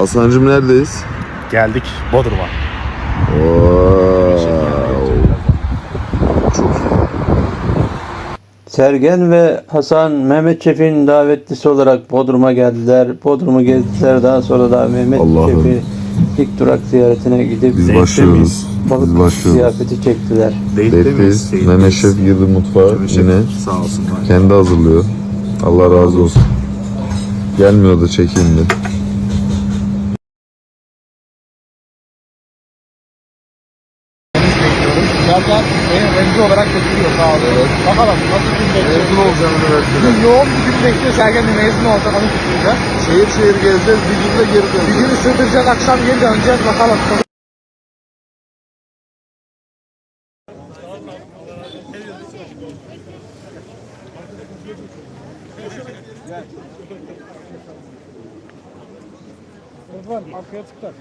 Hasan'cım neredeyiz? Geldik Bodrum'a. Wow. Çok iyi. Sergen ve Hasan Mehmet Şef'in davetlisi olarak Bodrum'a geldiler. Bodrum'u gezdiler. Daha sonra da Mehmet Allah'ım. Şef'i ilk durak ziyaretine gidip Biz başlıyoruz. balık başlıyoruz. ziyafeti çektiler. Bekleyiz. Mehmet Şef girdi mutfağa yine. Sağ olsun. Kendi hazırlıyor. Allah razı olsun. Gelmiyor da Zaten beni rengi olarak götürüyor sağ olun. Bakalım nasıl gün bekliyor. Mezun olacağım üniversiteden. Bugün yoğun bir gün bekliyor. Sergen de mezun olacak onu kutlayacak. Şehir şehir gezeceğiz. Bir günde geri Bir döneceğiz. günü sığdıracak akşam geri döneceğiz bakalım. Arkaya tıklar.